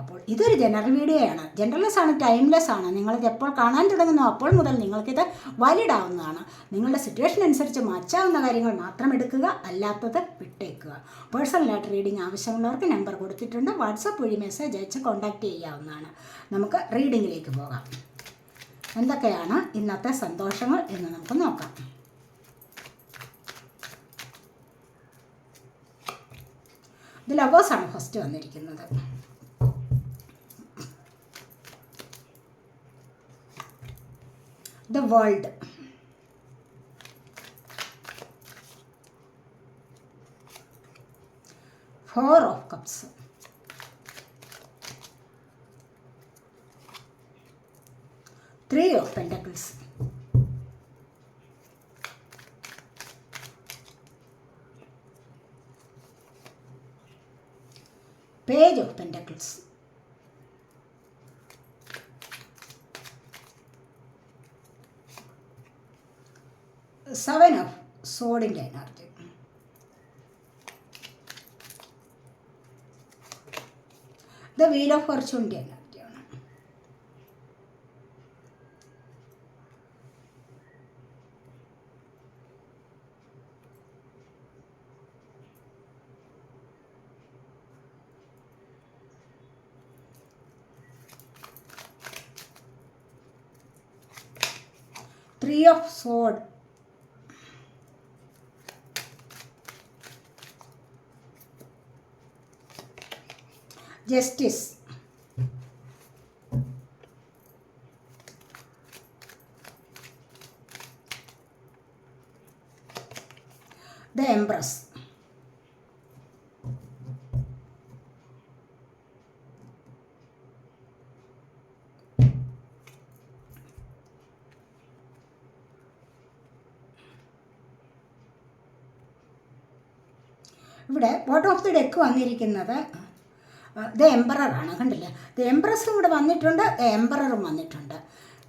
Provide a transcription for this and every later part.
അപ്പോൾ ഇതൊരു ജനറൽ വീഡിയോയാണ് ജനറൽലെസ് ആണ് ടൈംലെസ് ആണ്. നിങ്ങളിത് എപ്പോൾ കാണാൻ തുടങ്ങുന്നു അപ്പോൾ മുതൽ നിങ്ങൾക്കിത് വാലിഡ് ആവുന്നതാണ് നിങ്ങളുടെ സിറ്റുവേഷൻ അനുസരിച്ച് മാറ്റാവുന്ന കാര്യങ്ങൾ മാത്രം എടുക്കുക അല്ലാത്തത് വിട്ടേക്കുക. പേഴ്സണലായിട്ട് റീഡിംഗ് ആവശ്യമുള്ളവർക്ക് നമ്പർ കൊടുത്തിട്ടുണ്ട്. വാട്സപ്പ് വഴി മെസ്സേജ് അയച്ച് കോൺടാക്റ്റ് ചെയ്യാവുന്നതാണ്. നമുക്ക് റീഡിങ്ങിലേക്ക് പോകാം. എന്തൊക്കെയാണ് ഇന്നത്തെ സന്തോഷങ്ങൾ എന്ന് നമുക്ക് നോക്കാം. ഇത് ലവേഴ്സാണ് ഫസ്റ്റ് വന്നിരിക്കുന്നത്. The world. Four of Cups. Three of Pentacles. Page of Pentacles. Seven of സോഡിന്റെ energy the wheel of ഫോർച്യൂണിന്റെ എനർജിയാണ് three of sword justice. The empress. ഇവിടെ ബോട്ടം ഓഫ് ദി ഡെക്ക് വന്നിരിക്കുന്നത് ദ എംബററാണ് കണ്ടില്ലേ? ദ എംബ്രസും ഇവിടെ വന്നിട്ടുണ്ട് എംബററും വന്നിട്ടുണ്ട്.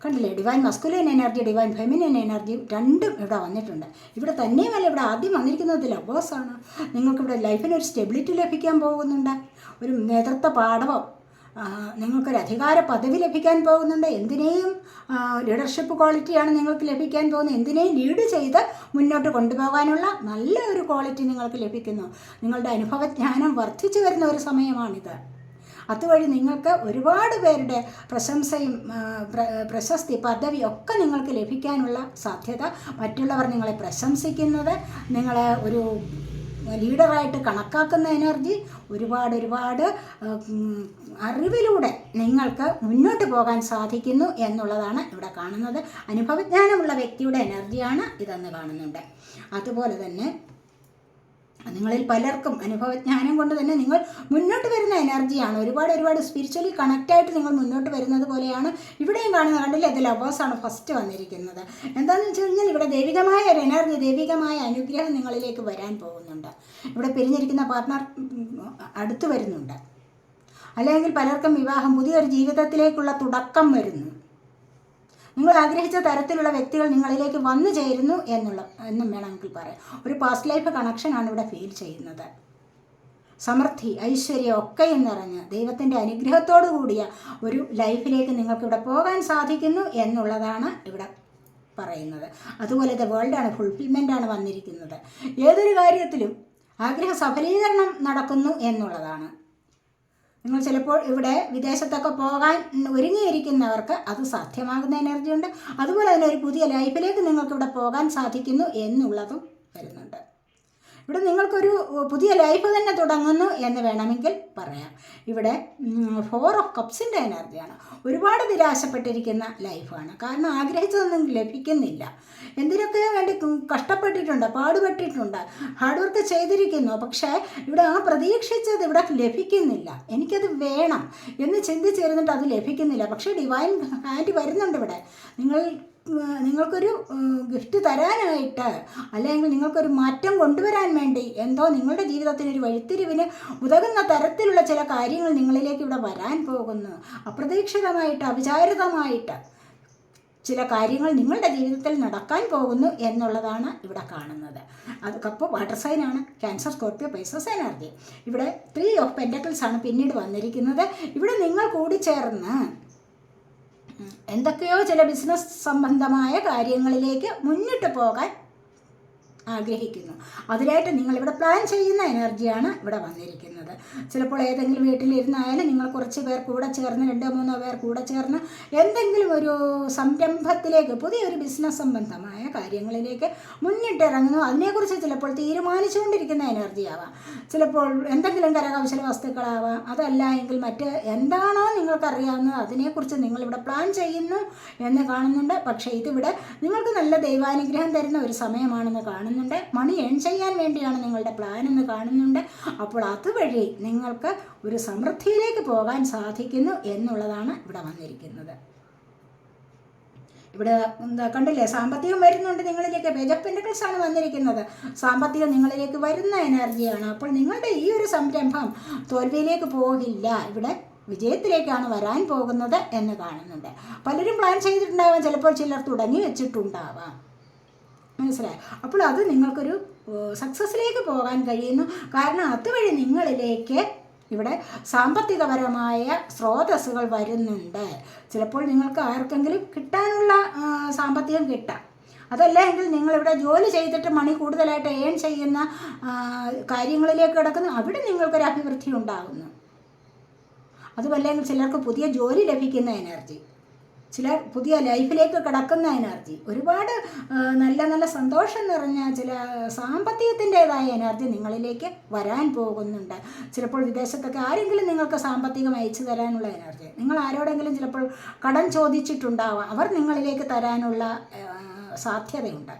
കണ്ടില്ലേ? Divine masculine energy divine feminine energy രണ്ടും ഇവിടെ വന്നിട്ടുണ്ട്. ഇവിടെ തന്നെയുമല്ല ഇവിടെ ആദ്യം വന്നിരിക്കുന്നത് ലബോസാണ് നിങ്ങൾക്കിവിടെ ലൈഫിനൊരു സ്റ്റെബിലിറ്റി ലഭിക്കാൻ പോകുന്നുണ്ട്. ഒരു നേതൃത്വ പാഠവം നിങ്ങൾക്കൊരു അധികാര പദവി ലഭിക്കാൻ പോകുന്നുണ്ട്. എന്തിനേയും ലീഡർഷിപ്പ് ക്വാളിറ്റിയാണ് നിങ്ങൾക്ക് ലഭിക്കാൻ പോകുന്നത്. എന്തിനേയും ലീഡ് ചെയ്ത് മുന്നോട്ട് കൊണ്ടുപോകാനുള്ള നല്ല ഒരു ക്വാളിറ്റി നിങ്ങൾക്ക് ലഭിക്കുന്നു. നിങ്ങളുടെ അനുഭവജ്ഞാനം വർദ്ധിച്ചു വരുന്ന ഒരു സമയമാണിത്. അതുവഴി നിങ്ങൾക്ക് ഒരുപാട് പേരുടെ പ്രശംസയും പ്രശസ്തി പദവി ഒക്കെ നിങ്ങൾക്ക് ലഭിക്കാനുള്ള സാധ്യത മറ്റുള്ളവർ നിങ്ങളെ പ്രശംസിക്കുന്നത് നിങ്ങളെ ഒരു ലീഡറായിട്ട് കണക്കാക്കുന്ന എനർജി ഒരുപാട് ഒരുപാട് അറിവിലൂടെ നിങ്ങൾക്ക് മുന്നോട്ട് പോകാൻ സാധിക്കുന്നു എന്നുള്ളതാണ് ഇവിടെ കാണുന്നത്. അനുഭവജ്ഞാനമുള്ള വ്യക്തിയുടെ എനർജിയാണ് ഇതെന്ന് കാണുന്നുണ്ട്. അതുപോലെ തന്നെ നിങ്ങളിൽ പലർക്കും അനുഭവജ്ഞാനം കൊണ്ട് തന്നെ നിങ്ങൾ മുന്നോട്ട് വരുന്ന എനർജിയാണ്. ഒരുപാട് ഒരുപാട് സ്പിരിച്വലി കണക്റ്റായിട്ട് നിങ്ങൾ മുന്നോട്ട് വരുന്നത് പോലെയാണ് ഇവിടെയും കാണുന്നത്. കണ്ടില്ല? ഇത് ലവേഴ്സാണ് ഫസ്റ്റ് വന്നിരിക്കുന്നത്. എന്താണെന്ന് വെച്ച് കഴിഞ്ഞാൽ ഇവിടെ ദൈവികമായ ഒരു എനർജി ദൈവികമായ അനുഗ്രഹം നിങ്ങളിലേക്ക് വരാൻ പോകുന്നുണ്ട്. ഇവിടെ പിരിഞ്ഞിരിക്കുന്ന പാർട്ട്ണർ അടുത്തു വരുന്നുണ്ട്. അല്ലെങ്കിൽ പലർക്കും വിവാഹം പുതിയൊരു ജീവിതത്തിലേക്കുള്ള തുടക്കം വരുന്നു. നിങ്ങൾ ആഗ്രഹിച്ച തരത്തിലുള്ള വ്യക്തികൾ നിങ്ങളിലേക്ക് വന്നു ചേരുന്നു എന്നുള്ള എന്നും വേണം നമുക്ക് പറയാം ഒരു പാസ്റ്റ് ലൈഫ് കണക്ഷനാണ് ഇവിടെ ഫീൽ ചെയ്യുന്നത്. സമൃദ്ധി ഐശ്വര്യം ഒക്കെയും നിറഞ്ഞ് ദൈവത്തിന്റെ അനുഗ്രഹത്തോടു കൂടിയ ഒരു ലൈഫിലേക്ക് നിങ്ങൾക്ക് ഇവിടെ പോകാൻ സാധിക്കുന്നു എന്നുള്ളതാണ് ഇവിടെ പറയുന്നത്. അതുപോലെ ദ വേൾഡാണ് ഫുൾഫിൽമെന്റാണ് വന്നിരിക്കുന്നത്. ഏതൊരു കാര്യത്തിലും ആഗ്രഹ സഫലീകരണം നടക്കുന്നു എന്നുള്ളതാണ്. നിങ്ങൾ ചിലപ്പോൾ ഇവിടെ വിദേശത്തൊക്കെ പോകാൻ ഒരുങ്ങിയിരിക്കുന്നവർക്ക് അത് സാധ്യമാകുന്ന എനർജി ഉണ്ട്. അതുപോലെ തന്നെ ഒരു പുതിയ ലൈഫിലേക്ക് നിങ്ങൾക്ക് ഇവിടെ പോകാൻ സാധിക്കുന്നു എന്നുള്ളതും വരുന്നുണ്ട്. ഇവിടെ നിങ്ങൾക്കൊരു പുതിയ ലൈഫ് തന്നെ തുടങ്ങുന്നു എന്ന് വേണമെങ്കിൽ പറയാം. ഇവിടെ ഫോർ ഓഫ് കപ്സിന്റെ എനർജിയാണ് ഒരുപാട് നിരാശപ്പെട്ടിരിക്കുന്ന ലൈഫാണ് കാരണം ആഗ്രഹിച്ചതൊന്നും ലഭിക്കുന്നില്ല. എന്തിനൊക്കെയോ വേണ്ടി കഷ്ടപ്പെട്ടിട്ടുണ്ട് പാടുപെട്ടിട്ടുണ്ട് ഹാർഡ് വർക്ക് ചെയ്തിരിക്കുന്നു പക്ഷേ ഇവിടെ ആ പ്രതീക്ഷിച്ചത് ഇവിടെ ലഭിക്കുന്നില്ല. എനിക്കത് വേണം എന്ന് ചിന്തിച്ചിരുന്നിട്ട് അത് ലഭിക്കുന്നില്ല. പക്ഷേ ഡിവൈൻ ഹാൻഡ് വരുന്നുണ്ട് ഇവിടെ. നിങ്ങൾ നിങ്ങൾക്കൊരു ഗിഫ്റ്റ് തരാനായിട്ട് അല്ലെങ്കിൽ നിങ്ങൾക്കൊരു മാറ്റം കൊണ്ടുവരാൻ വേണ്ടി എന്തോ നിങ്ങളുടെ ജീവിതത്തിന് ഒരു വഴിത്തിരിവിന് ഉതകുന്ന തരത്തിലുള്ള ചില കാര്യങ്ങൾ നിങ്ങളിലേക്ക് ഇവിടെ വരാൻ പോകുന്നു. അപ്രതീക്ഷിതമായിട്ട് അവിചാരിതമായിട്ട് ചില കാര്യങ്ങൾ നിങ്ങളുടെ ജീവിതത്തിൽ നടക്കാൻ പോകുന്നു എന്നുള്ളതാണ് ഇവിടെ കാണുന്നത്. അത് കപ്പ് വാട്ടർ സൈനാണ് ക്യാൻസർ സ്കോർപ്പിയോ പൈസസ് എനർജി ഇവിടെ ത്രീ ഓഫ് പെന്റക്കിൾസ് ആണ് പിന്നീട് വന്നിരിക്കുന്നത്. ഇവിടെ നിങ്ങൾ കൂടിച്ചേർന്ന് എന്തൊക്കെയോ ചില ബിസിനസ് സംബന്ധമായ കാര്യങ്ങളിലേക്ക് മുന്നിട്ട് പോകാൻ ആഗ്രഹിക്കുന്നു. അതിനായിട്ട് നിങ്ങളിവിടെ പ്ലാൻ ചെയ്യുന്ന എനർജിയാണ് ഇവിടെ വന്നിരിക്കുന്നത്. ചിലപ്പോൾ ഏതെങ്കിലും വീട്ടിലിരുന്നായാലും നിങ്ങൾ കുറച്ച് പേർ കൂടെ ചേർന്ന് രണ്ടോ മൂന്നോ പേർ കൂടെ ചേർന്ന് എന്തെങ്കിലും ഒരു സംരംഭത്തിലേക്ക് പുതിയൊരു ബിസിനസ് സംബന്ധമായ കാര്യങ്ങളിലേക്ക് മുന്നിട്ടിറങ്ങുന്നു. അതിനെക്കുറിച്ച് ചിലപ്പോൾ തീരുമാനിച്ചുകൊണ്ടിരിക്കുന്ന എനർജി ആവാം ചിലപ്പോൾ എന്തെങ്കിലും കരകൗശല വസ്തുക്കളാവാം. അതല്ല എങ്കിൽ മറ്റ് എന്താണോ നിങ്ങൾക്കറിയാവുന്നത് അതിനെക്കുറിച്ച് നിങ്ങളിവിടെ പ്ലാൻ ചെയ്യുന്നു എന്ന് കാണുന്നുണ്ട്. പക്ഷേ ഇതിവിടെ നിങ്ങൾക്ക് നല്ല ദൈവാനുഗ്രഹം തരുന്ന ഒരു സമയമാണെന്ന് കാണുന്നുണ്ട്. മണി ഏൺ ചെയ്യാൻ വേണ്ടിയാണ് നിങ്ങളുടെ പ്ലാൻ എന്ന് കാണുന്നുണ്ട്. അപ്പോൾ അതുവഴി നിങ്ങൾക്ക് ഒരു സമൃദ്ധിയിലേക്ക് പോകാൻ സാധിക്കുന്നു എന്നുള്ളതാണ് ഇവിടെ വന്നിരിക്കുന്നത്. ഇവിടെ എന്താ കണ്ടില്ലേ? സാമ്പത്തികം വരുന്നുണ്ട് നിങ്ങളിലേക്ക്. പേജ് ആണ് വന്നിരിക്കുന്നത്. സാമ്പത്തികം നിങ്ങളിലേക്ക് വരുന്ന എനർജിയാണ്. അപ്പോൾ നിങ്ങളുടെ ഈ ഒരു സംരംഭം തോൽവിയിലേക്ക് പോകില്ല. ഇവിടെ വിജയത്തിലേക്കാണ് വരാൻ പോകുന്നത് എന്ന് കാണുന്നുണ്ട്. പലരും പ്ലാൻ ചെയ്തിട്ടുണ്ടാവാം. ചിലപ്പോൾ ചിലർ തുടങ്ങി വെച്ചിട്ടുണ്ടാവാം. മനസ്സിലായി? അപ്പോൾ അത് നിങ്ങൾക്കൊരു സക്സസ്സിലേക്ക് പോകാൻ കഴിയുന്നു. കാരണം അതുവഴി നിങ്ങളിലേക്ക് ഇവിടെ സാമ്പത്തികപരമായ സ്രോതസ്സുകൾ വരുന്നുണ്ട്. ചിലപ്പോൾ നിങ്ങൾക്ക് ആർക്കെങ്കിലും കിട്ടാനുള്ള സാമ്പത്തികം കിട്ടാം. അതല്ല എങ്കിൽ നിങ്ങളിവിടെ ജോലി ചെയ്തിട്ട് മണി കൂടുതലായിട്ട് ഏൺ ചെയ്യുന്ന കാര്യങ്ങളിലേക്ക് കിടക്കുന്നു. അവിടെ നിങ്ങൾക്കൊരു അഭിവൃദ്ധി ഉണ്ടാകുന്നു. അതുമല്ലെങ്കിൽ ചിലർക്ക് പുതിയ ജോലി ലഭിക്കുന്ന എനർജി. ചിലർ പുതിയ ലൈഫിലേക്ക് കിടക്കുന്ന എനർജി. ഒരുപാട് നല്ല നല്ല സന്തോഷം നിറഞ്ഞ ചില സാമ്പത്തികത്തിന്റെതായ എനർജി നിങ്ങളിലേക്ക് വരാൻ പോകുന്നുണ്ട്. ചിലപ്പോൾ വിദേശത്തൊക്കെ ആരെങ്കിലും നിങ്ങൾക്ക് സാമ്പത്തികം അയച്ചു തരാനുള്ള എനർജി. നിങ്ങൾ ആരോടെങ്കിലും ചിലപ്പോൾ കടം ചോദിച്ചിട്ടുണ്ടാവാം. അവർ നിങ്ങളിലേക്ക് തരാനുള്ള സാധ്യതയുണ്ട്.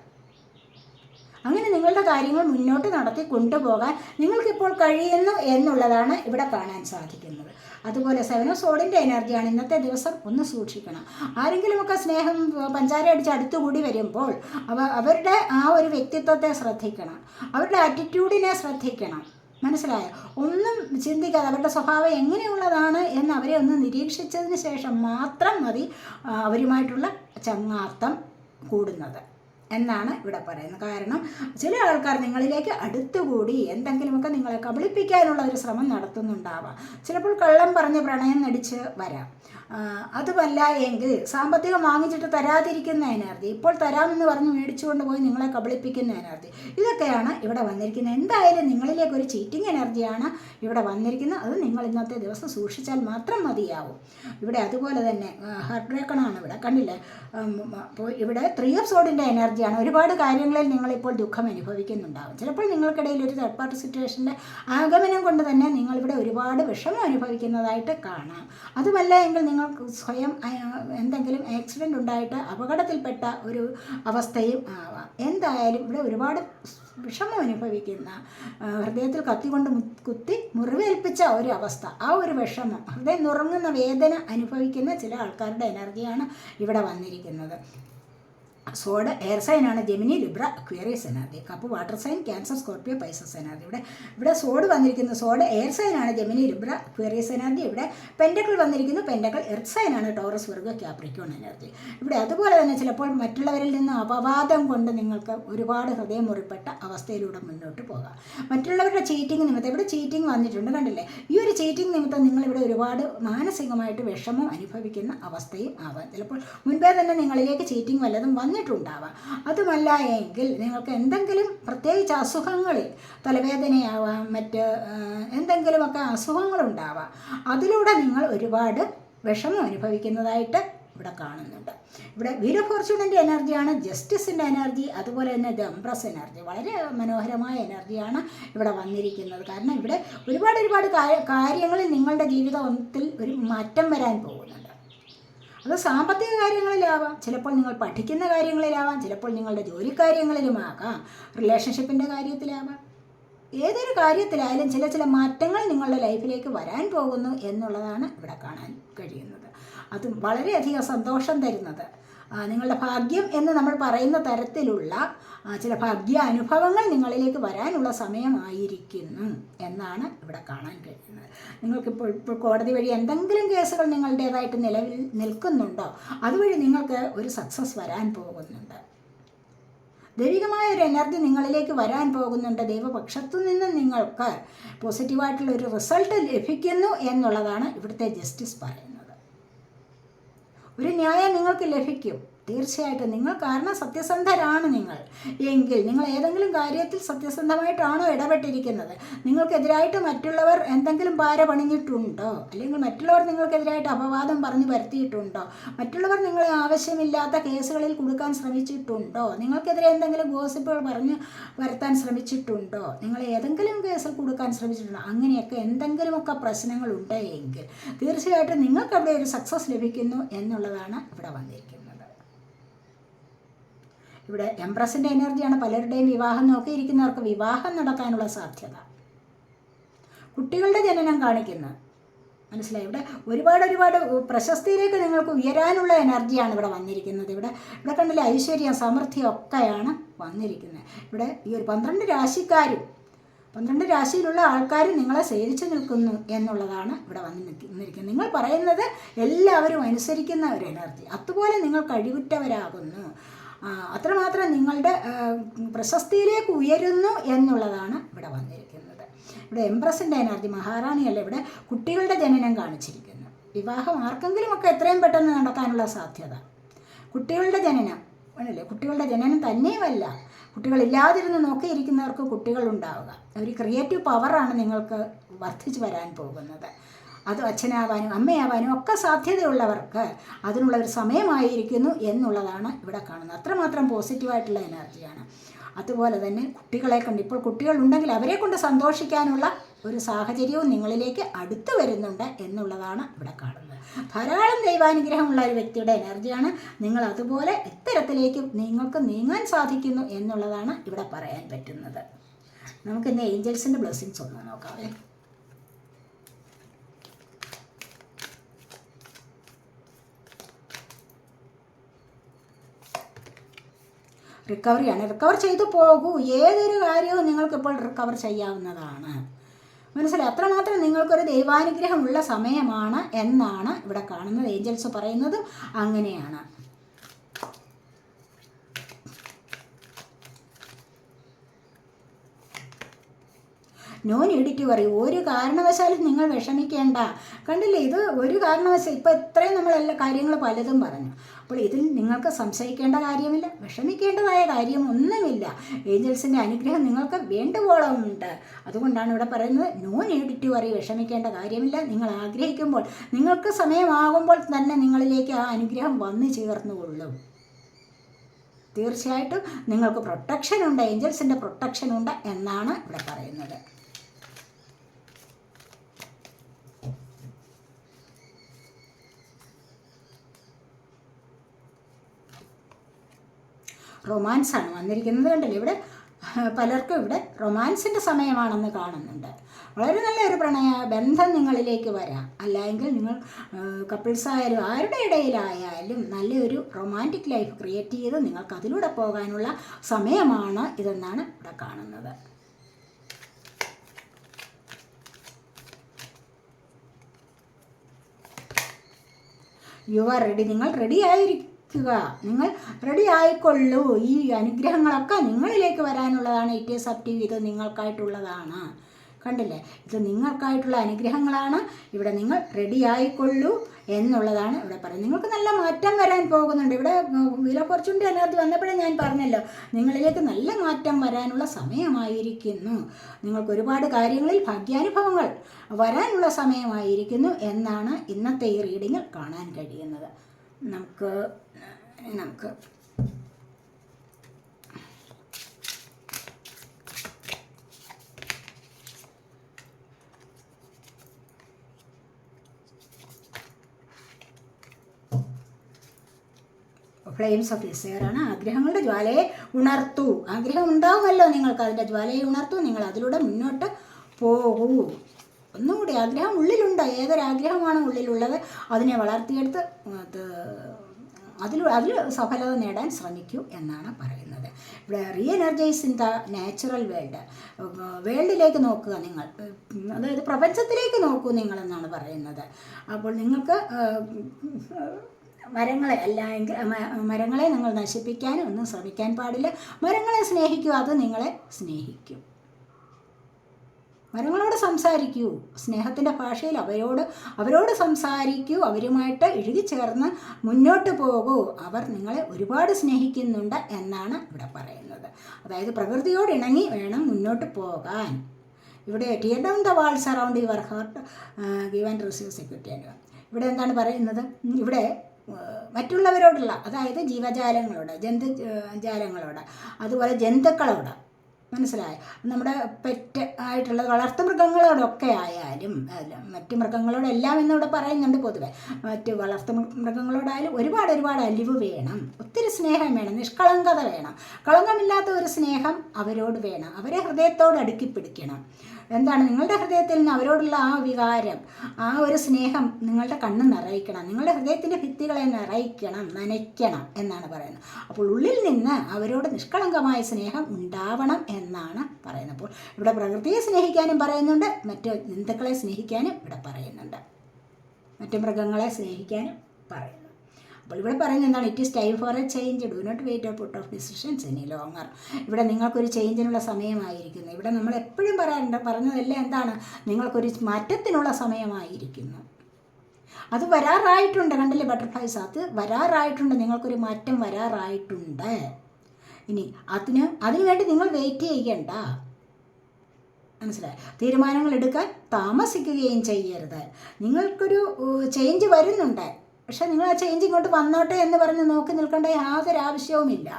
അങ്ങനെ നിങ്ങളുടെ കാര്യങ്ങൾ മുന്നോട്ട് നടത്തി കൊണ്ടുപോകാൻ നിങ്ങൾക്കിപ്പോൾ കഴിയുന്നു എന്നുള്ളതാണ് ഇവിടെ കാണാൻ സാധിക്കുന്നത്. അതുപോലെ സെവനോ സോഡിന്റെ എനർജിയാണ് ഇന്നത്തെ ദിവസം ഒന്ന് സൂക്ഷിക്കണം. ആരെങ്കിലുമൊക്കെ സ്നേഹം പഞ്ചാര അടിച്ച് അടുത്തുകൂടി വരുമ്പോൾ അവ അവരുടെ ആ ഒരു വ്യക്തിത്വത്തെ ശ്രദ്ധിക്കണം. അവരുടെ ആറ്റിറ്റ്യൂഡിനെ ശ്രദ്ധിക്കണം. മനസ്സിലായോ? ഒന്നും ചിന്തിക്കാതെ അവരുടെ സ്വഭാവം എങ്ങനെയുള്ളതാണ് എന്ന് അവരെ ഒന്ന് നിരീക്ഷിച്ചതിന് ശേഷം മാത്രം മതി അവരുമായിട്ടുള്ള ചങ്ങാർത്ഥം കൂടുന്നത്. എന്നാണ് ഇവിടെ പറയുന്നത്. കാരണം ചില ആൾക്കാർ നിങ്ങളിലേക്ക് അടുത്തുകൂടി എന്തെങ്കിലുമൊക്കെ നിങ്ങളെ കബളിപ്പിക്കാനുള്ള ഒരു ശ്രമം നടത്തുന്നുണ്ടാവാം. ചിലപ്പോൾ കള്ളം പറഞ്ഞ് പ്രണയം നടിച്ച് വരാം. അതുമല്ല എങ്കിൽ സാമ്പത്തികം വാങ്ങിച്ചിട്ട് തരാതിരിക്കുന്ന എനർജി ഇപ്പോൾ തരാമെന്ന് പറഞ്ഞ് മേടിച്ചുകൊണ്ട് പോയി നിങ്ങളെ കബളിപ്പിക്കുന്ന എനർജി ഇതൊക്കെയാണ് ഇവിടെ വന്നിരിക്കുന്നത്. എന്തായാലും നിങ്ങളിലേക്ക് ഒരു ചീറ്റിംഗ് എനർജിയാണ് ഇവിടെ വന്നിരിക്കുന്നത്. അത് നിങ്ങൾ ഇന്നത്തെ ദിവസം സൂക്ഷിച്ചാൽ മാത്രം മതിയാവും. ഇവിടെ അതുപോലെ തന്നെ ഹാർട്ട് ബ്രേക്കണാണ് ഇവിടെ. കണ്ടില്ലേ? ഇവിടെ ത്രീ ഓഫ് സോഡിന്റെ എനർജിയാണ് ഒരുപാട് കാര്യങ്ങളിൽ നിങ്ങളിപ്പോൾ ദുഃഖം അനുഭവിക്കുന്നുണ്ടാവും. ചിലപ്പോൾ നിങ്ങൾക്കിടയിൽ ഒരു തേർഡ് പാർട്ടി സിറ്റുവേഷന്റെ ആഗമനം കൊണ്ട് തന്നെ നിങ്ങളിവിടെ ഒരുപാട് വിഷമം അനുഭവിക്കുന്നതായിട്ട് കാണാം. അതുമല്ല എങ്കിൽ നിങ്ങൾക്ക് സ്വയം എന്തെങ്കിലും ആക്സിഡന്റ് ഉണ്ടായിട്ട് അപകടത്തിൽപ്പെട്ട ഒരു അവസ്ഥയും ആവാം. എന്തായാലും ഇവിടെ ഒരുപാട് വിഷമം അനുഭവിക്കുന്ന ഹൃദയത്തിൽ കത്തികൊണ്ട് കുത്തി മുറിവേൽപ്പിച്ച ഒരു അവസ്ഥ. ആ ഒരു വിഷമം ഹൃദയം നുറങ്ങുന്ന വേദന അനുഭവിക്കുന്ന ചില ആൾക്കാരുടെ എനർജിയാണ് ഇവിടെ വന്നിരിക്കുന്നത്. Sword air സൈനാണ് Gemini Libra Aquarius energy. Cup water sign Cancer Scorpio Pisces energy. ഇവിടെ ഇവിടെ സോഡ് വന്നിരിക്കുന്നു. സോഡ് എയർ സൈനാണ് ജെമിനി ലിബ്ര അക്വേറിയസ് എനർജി. ഇവിടെ പെൻഡക്കിൾ വന്നിരിക്കുന്നു. പെൻഡക്കിൾ എർത്ത് സൈനാണ് ടോറസ് വർഗ ക്യാപ്രിക്കോൺ എനർജി. ഇവിടെ അതുപോലെ തന്നെ ചിലപ്പോൾ മറ്റുള്ളവരിൽ നിന്ന് അപവാദം കൊണ്ട് നിങ്ങൾക്ക് ഒരുപാട് ഹൃദയം മുറിപ്പെട്ട അവസ്ഥയിലൂടെ മുന്നോട്ട് പോകാം. മറ്റുള്ളവരുടെ ചീറ്റിംഗ് നിമിത്തം ഇവിടെ ചീറ്റിംഗ് വന്നിട്ടുണ്ട് കണ്ടില്ലേ? ഈ ഒരു ചീറ്റിംഗ് നിമിത്തം നിങ്ങളിവിടെ ഒരുപാട് മാനസികമായിട്ട് വിഷമം അനുഭവിക്കുന്ന അവസ്ഥയും ആവാം. ചിലപ്പോൾ മുൻപേ തന്നെ നിങ്ങളിലേക്ക് ചീറ്റിംഗ് വല്ലതും വന്നിട്ടുണ്ടാവാം അതുമല്ല എങ്കിൽ നിങ്ങൾക്ക് എന്തെങ്കിലും പ്രത്യേകിച്ച് അസുഖങ്ങളിൽ തലവേദനയാവാം മറ്റ് എന്തെങ്കിലുമൊക്കെ അസുഖങ്ങളുണ്ടാവാം അതിലൂടെ നിങ്ങൾ ഒരുപാട് വിഷമം അനുഭവിക്കുന്നതായിട്ട് ഇവിടെ കാണുന്നുണ്ട്. ഇവിടെ വീര ഫോർച്യൂണിന്റെ എനർജിയാണ് ജസ്റ്റിസിന്റെ എനർജി അതുപോലെ തന്നെ ദംബ്രസ് എനർജി വളരെ മനോഹരമായ എനർജിയാണ് ഇവിടെ വന്നിരിക്കുന്നത്. കാരണം ഇവിടെ ഒരുപാട് ഒരുപാട് കാര്യ- കാര്യങ്ങളിൽ നിങ്ങളുടെ ജീവിതത്തിൽ ഒരു മാറ്റം വരാൻ പോകുന്നുണ്ട്. അത് സാമ്പത്തിക കാര്യങ്ങളിലാവാം. ചിലപ്പോൾ നിങ്ങൾ പഠിക്കുന്ന കാര്യങ്ങളിലാവാം. ചിലപ്പോൾ നിങ്ങളുടെ ജോലി കാര്യങ്ങളിലുമാകാം റിലേഷൻഷിപ്പിന്റെ കാര്യത്തിലാവാം. ഏതൊരു കാര്യത്തിലായാലും ചില ചില മാറ്റങ്ങൾ നിങ്ങളുടെ ലൈഫിലേക്ക് വരാൻ പോകുന്നു എന്നുള്ളതാണ് ഇവിടെ കാണാൻ കഴിയുന്നത്. അതും വളരെയധികം സന്തോഷം തരുന്നത്. നിങ്ങളുടെ ഭാഗ്യം എന്ന് നമ്മൾ പറയുന്ന തരത്തിലുള്ള ചില ഭാഗ്യ അനുഭവങ്ങൾ നിങ്ങളിലേക്ക് വരാനുള്ള സമയമായിരിക്കുന്നു എന്നാണ് ഇവിടെ കാണാൻ കഴിയുന്നത്. നിങ്ങൾക്കിപ്പോൾ ഇപ്പോൾ കോടതി വഴി എന്തെങ്കിലും കേസുകൾ നിങ്ങളുടേതായിട്ട് നിലവിൽ നിൽക്കുന്നുണ്ടോ? അതുവഴി നിങ്ങൾക്ക് ഒരു സക്സസ് വരാൻ പോകുന്നുണ്ട്. ദൈവികമായ ഒരു എനർജി നിങ്ങളിലേക്ക് വരാൻ പോകുന്നുണ്ട്. ദൈവപക്ഷത്തു നിന്ന് നിങ്ങൾക്ക് പോസിറ്റീവായിട്ടുള്ള ഒരു റിസൾട്ട് ലഭിക്കുന്നു എന്നുള്ളതാണ് ഇവിടുത്തെ ജസ്റ്റിസ് പറയുന്നത്. ഒരു ന്യായം നിങ്ങൾക്ക് ലഭിക്കും. തീർച്ചയായിട്ടും നിങ്ങൾ കാരണം സത്യസന്ധരാണ് നിങ്ങൾ. എങ്കിൽ നിങ്ങൾ ഏതെങ്കിലും കാര്യത്തിൽ സത്യസന്ധമായിട്ടാണോ ഇടപെട്ടിരിക്കുന്നത്? നിങ്ങൾക്കെതിരായിട്ട് മറ്റുള്ളവർ എന്തെങ്കിലും പാര പണിഞ്ഞിട്ടുണ്ടോ അല്ലെങ്കിൽ മറ്റുള്ളവർ നിങ്ങൾക്കെതിരായിട്ട് അപവാദം പറഞ്ഞു വരുത്തിയിട്ടുണ്ടോ മറ്റുള്ളവർ നിങ്ങളെ ആവശ്യമില്ലാത്ത കേസുകളിൽ കൊടുക്കാൻ ശ്രമിച്ചിട്ടുണ്ടോ? നിങ്ങൾക്കെതിരെ എന്തെങ്കിലും ഗോസിപ്പുകൾ പറഞ്ഞ് വരുത്താൻ ശ്രമിച്ചിട്ടുണ്ടോ? നിങ്ങൾ ഏതെങ്കിലും കേസിൽ കൊടുക്കാൻ ശ്രമിച്ചിട്ടുണ്ടോ? അങ്ങനെയൊക്കെ എന്തെങ്കിലുമൊക്കെ പ്രശ്നങ്ങളുണ്ട് എങ്കിൽ തീർച്ചയായിട്ടും നിങ്ങൾക്ക് അവിടെ ഒരു സക്സസ് ലഭിക്കുന്നു എന്നുള്ളതാണ് ഇവിടെ വന്നിരിക്കുന്നത്. ഇവിടെ എംപ്രസിന്റെ എനർജിയാണ് പലരുടെയും വിവാഹം നോക്കിയിരിക്കുന്നവർക്ക് വിവാഹം നടക്കാനുള്ള സാധ്യത. കുട്ടികളുടെ ജനനം കാണിക്കുന്നത് മനസ്സിലായി? ഇവിടെ ഒരുപാട് ഒരുപാട് പ്രശസ്തിയിലേക്ക് നിങ്ങൾക്ക് ഉയരാനുള്ള എനർജിയാണ് ഇവിടെ വന്നിരിക്കുന്നത്. ഇവിടെ ഇവിടെ കണ്ടില്ല ഐശ്വര്യം സമൃദ്ധി ഒക്കെയാണ് വന്നിരിക്കുന്നത്. ഇവിടെ ഈ ഒരു പന്ത്രണ്ട് രാശിക്കാരും പന്ത്രണ്ട് രാശിയിലുള്ള ആൾക്കാരും നിങ്ങളെ സേവിച്ചു നിൽക്കുന്നു എന്നുള്ളതാണ് ഇവിടെ വന്ന് നിൽക്കുന്നത് നിങ്ങൾ പറയുന്നത് എല്ലാവരും അനുസരിക്കുന്ന ഒരു എനർജി. അതുപോലെ നിങ്ങൾ കഴിവുറ്റവരാകുന്നു. അത്രമാത്രം നിങ്ങളുടെ പ്രശസ്തിയിലേക്ക് ഉയരുന്നു എന്നുള്ളതാണ് ഇവിടെ വന്നിരിക്കുന്നത്. ഇവിടെ എംപ്രസിന്റെ എനർജി മഹാറാണിയല്ല ഇവിടെ കുട്ടികളുടെ ജനനം കാണിച്ചിരിക്കുന്നു വിവാഹം ആർക്കെങ്കിലും ഒക്കെ എത്രയും പെട്ടെന്ന് നടക്കാനുള്ള സാധ്യത. കുട്ടികളുടെ ജനനം ആണല്ലേ? കുട്ടികളുടെ ജനനം തന്നെയുമല്ല. കുട്ടികളില്ലാതിരുന്ന് നോക്കിയിരിക്കുന്നവർക്ക് കുട്ടികളുണ്ടാവുക. ഒരു ക്രിയേറ്റീവ് പവറാണ് നിങ്ങൾക്ക് വർദ്ധിച്ചു വരാൻ പോകുന്നത്. അത് അച്ഛനാവാനും അമ്മയാവാനും ഒക്കെ സാധ്യതയുള്ളവർക്ക് അതിനുള്ള ഒരു സമയമായിരിക്കുന്നു എന്നുള്ളതാണ് ഇവിടെ കാണുന്നത്. അത്രമാത്രം പോസിറ്റീവായിട്ടുള്ള എനർജിയാണ് അതുപോലെ തന്നെ കുട്ടികളെ കൊണ്ട് ഇപ്പോൾ കുട്ടികളുണ്ടെങ്കിൽ അവരെ കൊണ്ട് സന്തോഷിക്കാനുള്ള ഒരു സാഹചര്യവും നിങ്ങളിലേക്ക് അടുത്തു വരുന്നുണ്ട് എന്നുള്ളതാണ് ഇവിടെ കാണുന്നത്. ധാരാളം ദൈവാനുഗ്രഹമുള്ള ഒരു വ്യക്തിയുടെ എനർജിയാണ് നിങ്ങൾ അതുപോലെ ഇത്തരത്തിലേക്ക് നിങ്ങൾക്ക് നീങ്ങാൻ സാധിക്കുന്നു എന്നുള്ളതാണ് ഇവിടെ പറയാൻ പറ്റുന്നത്. നമുക്ക് ഇന്ന് ഏഞ്ചൽസിന്റെ ബ്ലെസ്സിങ്സ് ഒന്ന് നോക്കാവേ റിക്കവറിയാണ് റിക്കവർ ചെയ്തു പോകൂ. ഏതൊരു കാര്യവും നിങ്ങൾക്കിപ്പോൾ റിക്കവർ ചെയ്യാവുന്നതാണ്. മനസ്സിലായി? അത്രമാത്രം നിങ്ങൾക്കൊരു ദൈവാനുഗ്രഹമുള്ള സമയമാണ് എന്നാണ് ഇവിടെ കാണുന്നത്. ഏഞ്ചൽസ് പറയുന്നതും അങ്ങനെയാണ്. നോ നീഡ് ടു വറി ഒരു കാരണവശാലും നിങ്ങൾ വിഷമിക്കേണ്ട. കണ്ടില്ലേ? ഇത് ഒരു കാരണവശാൽ ഇപ്പം ഇത്രയും നമ്മൾ എല്ലാ കാര്യങ്ങൾ പലതും പറഞ്ഞു. അപ്പോൾ ഇതിൽ നിങ്ങൾക്ക് സംശയിക്കേണ്ട കാര്യമില്ല വിഷമിക്കേണ്ടതായ കാര്യം ഒന്നുമില്ല. ഏഞ്ചൽസിന്റെ അനുഗ്രഹം നിങ്ങൾക്ക് വേണ്ടുവോളം ഉണ്ട്. അതുകൊണ്ടാണ് ഇവിടെ പറയുന്നത് നോ നീഡ് ടു വറി വിഷമിക്കേണ്ട കാര്യമില്ല. നിങ്ങൾ ആഗ്രഹിക്കുമ്പോൾ നിങ്ങൾക്ക് സമയമാകുമ്പോൾ തന്നെ നിങ്ങളിലേക്ക് ആ അനുഗ്രഹം വന്നു ചേർന്നുകൊള്ളും. തീർച്ചയായിട്ടും നിങ്ങൾക്ക് പ്രൊട്ടക്ഷൻ ഉണ്ട് ഏഞ്ചൽസിന്റെ പ്രൊട്ടക്ഷൻ ഉണ്ട് എന്നാണ് ഇവിടെ പറയുന്നത്. റൊമാൻസ് ആണ് വന്നിരിക്കുന്നത് കണ്ടല്ലോ? ഇവിടെ പലർക്കും ഇവിടെ റൊമാൻസിന്റെ സമയമാണെന്ന് കാണുന്നുണ്ട്. വളരെ നല്ലൊരു പ്രണയ ബന്ധം നിങ്ങളിലേക്ക് വരാം. അല്ലെങ്കിൽ നിങ്ങൾ കപ്പിൾസ് ആയാലും ആരുടെ ഇടയിലായാലും നല്ലൊരു റൊമാന്റിക് ലൈഫ് ക്രിയേറ്റ് ചെയ്ത് നിങ്ങൾക്ക് അതിലൂടെ പോകാനുള്ള സമയമാണ് ഇതെന്നാണ് ഇവിടെ കാണുന്നത്. യു ആർ റെഡി നിങ്ങൾ റെഡി ആയിരിക്കുക നിങ്ങൾ റെഡി ആയിക്കൊള്ളൂ. ഈ അനുഗ്രഹങ്ങളൊക്കെ നിങ്ങളിലേക്ക് വരാനുള്ളതാണ്. ഇറ്റ് ഈസ് അപ് ടു ഇത് നിങ്ങൾക്കായിട്ടുള്ളതാണ്. കണ്ടില്ലേ? ഇത് നിങ്ങൾക്കായിട്ടുള്ള അനുഗ്രഹങ്ങളാണ്. ഇവിടെ നിങ്ങൾ റെഡി ആയിക്കൊള്ളൂ എന്നുള്ളതാണ് ഇവിടെ പറയുന്നത്. നിങ്ങൾക്ക് നല്ല മാറ്റം വരാൻ പോകുന്നുണ്ട്. ഇവിടെ വില കുറച്ചുകൊണ്ട് അതിനകത്ത് വന്നപ്പോഴേ ഞാൻ പറഞ്ഞല്ലോ. നിങ്ങളിലേക്ക് നല്ല മാറ്റം വരാനുള്ള സമയമായിരിക്കുന്നു. നിങ്ങൾക്ക് ഒരുപാട് കാര്യങ്ങളിൽ ഭാഗ്യാനുഭവങ്ങൾ വരാനുള്ള സമയമായിരിക്കുന്നു എന്നാണ് ഇന്നത്തെ ഈ റീഡിങ്ങിൽ കാണാൻ കഴിയുന്നത്. നമുക്ക് നമുക്ക്. ഫ്ലെയിംസ് ഓഫ് ഡിസയറാണ് ആഗ്രഹങ്ങളുടെ ജ്വാലയെ ഉണർത്തൂ. ആഗ്രഹം ഉണ്ടാവുമല്ലോ നിങ്ങൾക്ക്. അതിന്റെ ജ്വാലയെ ഉണർത്തൂ. നിങ്ങൾ അതിലൂടെ മുന്നോട്ട് പോകൂ. ഒന്നുകൂടി ആഗ്രഹം ഉള്ളിലുണ്ട്. ഏതൊരാഗ്രഹമാണ് ഉള്ളിലുള്ളത് അതിനെ വളർത്തിയെടുത്ത് അത് അതിൽ അതിൽ സഫലത നേടാൻ ശ്രമിക്കൂ എന്നാണ് പറയുന്നത്. ഇവിടെ reenergize in the natural world വേൾഡിലേക്ക് നോക്കുക നിങ്ങൾ. അതായത് പ്രപഞ്ചത്തിലേക്ക് നോക്കൂ നിങ്ങൾ എന്നാണ് പറയുന്നത്. അപ്പോൾ നിങ്ങൾക്ക് മരങ്ങളെ അല്ലെങ്കിൽ മരങ്ങളെ നിങ്ങൾ നശിപ്പിക്കാനും ഒന്നും ശ്രമിക്കാൻ പാടില്ല. മരങ്ങളെ സ്നേഹിക്കൂ അത് നിങ്ങളെ സ്നേഹിക്കും. മരങ്ങളോട് സംസാരിക്കൂ. സ്നേഹത്തിന്റെ ഭാഷയിൽ അവരോട് അവരോട് സംസാരിക്കൂ. അവരുമായിട്ട് ഇഴുകിച്ചേർന്ന് മുന്നോട്ട് പോകൂ. അവർ നിങ്ങളെ ഒരുപാട് സ്നേഹിക്കുന്നുണ്ട് എന്നാണ് ഇവിടെ പറയുന്നത്. അതായത് പ്രകൃതിയോട് ഇണങ്ങി വേണം മുന്നോട്ട് പോകാൻ. ഇവിടെ tear down the walls around your heart give and receive security and ഇവിടെ എന്താണ് പറയുന്നത്? ഇവിടെ ഏഹ്, മറ്റുള്ളവരോടുള്ള അതായത് ജീവജാലങ്ങളോട് ജന്തു ജാലങ്ങളോട് അതുപോലെ ജന്തുക്കളോട് മനസ്സിലായോ? നമ്മുടെ പെറ്റ് ആയിട്ടുള്ള വളർത്തു മൃഗങ്ങളോടൊക്കെ ആയാലും മറ്റ് മൃഗങ്ങളോടെല്ലാം എന്നിവിടെ പറയുന്നുണ്ട് പൊതുവെ. മറ്റ് വളർത്തു മൃഗങ്ങളോടായാലും ഒരുപാട് ഒരുപാട് അലിവ് വേണം ഒത്തിരി സ്നേഹം വേണം നിഷ്കളങ്കത വേണം. കളങ്കമില്ലാത്ത ഒരു സ്നേഹം അവരോട് വേണം. അവരെ ഹൃദയത്തോട് അടുക്കി പിടിക്കണം. എന്താണ് നിങ്ങളുടെ ഹൃദയത്തിൽ നിന്ന് അവരോടുള്ള ആ വികാരം ആ ഒരു സ്നേഹം നിങ്ങളുടെ കണ്ണ് നിറയിക്കണം നിങ്ങളുടെ ഹൃദയത്തിന്റെ ഭിത്തികളെ നിറയിക്കണം നനയ്ക്കണം എന്നാണ് പറയുന്നത്. അപ്പോൾ ഉള്ളിൽ നിന്ന് അവരോട് നിഷ്കളങ്കമായ സ്നേഹം ഉണ്ടാവണം എന്നാണ് പറയുന്നത്. അപ്പോൾ ഇവിടെ പ്രകൃതിയെ സ്നേഹിക്കാനും പറയുന്നുണ്ട് മറ്റു ജന്തുക്കളെ സ്നേഹിക്കാനും ഇവിടെ പറയുന്നുണ്ട്. മറ്റു മൃഗങ്ങളെ സ്നേഹിക്കാനും പറയുന്നു അപ്പോൾ ഇവിടെ പറയുന്നത് എന്താണ്? It is time for a change do not wait or put off decisions ഇനി ലോങ്ങർ ഇവിടെ നിങ്ങൾക്കൊരു ചേഞ്ചിനുള്ള സമയമായിരിക്കുന്നു. ഇവിടെ നമ്മൾ എപ്പോഴും പറയാറുണ്ട് പറഞ്ഞതെല്ലാം എന്താണ്? നിങ്ങൾക്കൊരു മാറ്റത്തിനുള്ള സമയമായിരിക്കുന്നു. അത് വരാറായിട്ടുണ്ട് കണ്ടില്ലേ ബട്ടർഫ്ലൈസ് അത് വരാറായിട്ടുണ്ട്. നിങ്ങൾക്കൊരു മാറ്റം വരാറായിട്ടുണ്ട്. ഇനി അതിന് അതിനു വേണ്ടി നിങ്ങൾ വെയിറ്റ് ചെയ്യണ്ട. മനസ്സിലായി? തീരുമാനങ്ങൾ എടുക്കാൻ താമസിക്കുകയും ചെയ്യരുത്. നിങ്ങൾക്കൊരു ചേഞ്ച് വരുന്നുണ്ട്. പക്ഷെ നിങ്ങൾ ആ ചേഞ്ച് ഇങ്ങോട്ട് വന്നോട്ടെ എന്ന് പറഞ്ഞ് നോക്കി നിൽക്കേണ്ട യാതൊരു ആവശ്യവുമില്ല.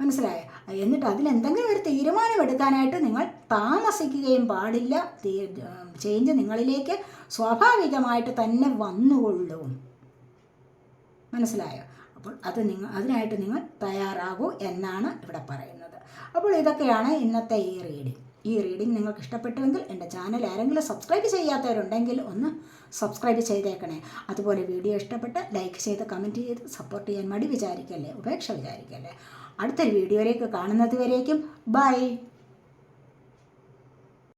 മനസ്സിലായോ? എന്നിട്ട് അതിലെന്തെങ്കിലും ഒരു തീരുമാനം എടുക്കാനായിട്ട് നിങ്ങൾ താമസിക്കുകയും പാടില്ല. ചേഞ്ച് നിങ്ങളിലേക്ക് സ്വാഭാവികമായിട്ട് തന്നെ വന്നുകൊള്ളും. മനസ്സിലായോ? അപ്പോൾ അത് നിങ്ങൾ അതിനായിട്ട് നിങ്ങൾ തയ്യാറാകൂ എന്നാണ് ഇവിടെ പറയുന്നത്. അപ്പോൾ ഇതൊക്കെയാണ് ഇന്നത്തെ ഈ റീഡിംഗ് ഈ റീഡിംഗ് നിങ്ങൾക്ക് ഇഷ്ടപ്പെട്ടുവെങ്കിൽ എന്റെ ചാനൽ ആരെങ്കിലും സബ്സ്ക്രൈബ് ചെയ്യാത്തവരുണ്ടെങ്കിൽ ഒന്ന് സബ്സ്ക്രൈബ് ചെയ്തേക്കണേ. അതുപോലെ വീഡിയോ ഇഷ്ടപ്പെട്ട് ലൈക്ക് ചെയ്ത് കമന്റ് ചെയ്ത് സപ്പോർട്ട് ചെയ്യാൻ മടി വിചാരിക്കല്ലേ? ഉപേക്ഷ വിചാരിക്കല്ലേ? അടുത്തൊരു വീഡിയോയിലേക്ക് കാണുന്നത് വരേക്കും. ബൈ